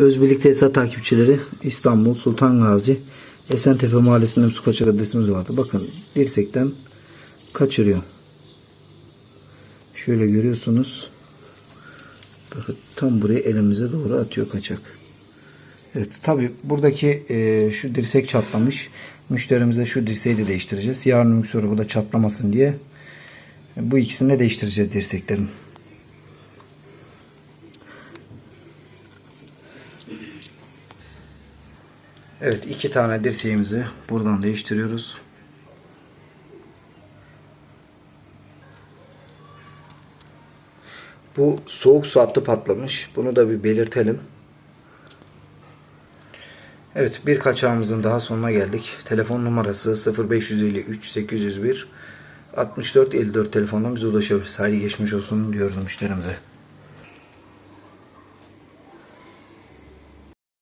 Özbirlik Tesisat takipçileri İstanbul Sultan Gazi Esentepe Mahallesi'nde su kaçak adresimiz vardı. Bakın dirsekten kaçırıyor. Şöyle görüyorsunuz. Bakın tam buraya elimize doğru atıyor kaçak. Evet tabi buradaki e, şu dirsek çatlamış. Müşterimize şu dirseği de değiştireceğiz. Yarın sonra bu da çatlamasın diye bu ikisini de değiştireceğiz dirseklerin. Evet iki tane dirseğimizi buradan değiştiriyoruz. Bu soğuk su hattı patlamış. Bunu da bir belirtelim. Evet bir kaçağımızın daha sonuna geldik. Telefon numarası 0553 801 64 54 telefondan bize ulaşabilirsiniz. Haydi geçmiş olsun diyoruz müşterimize.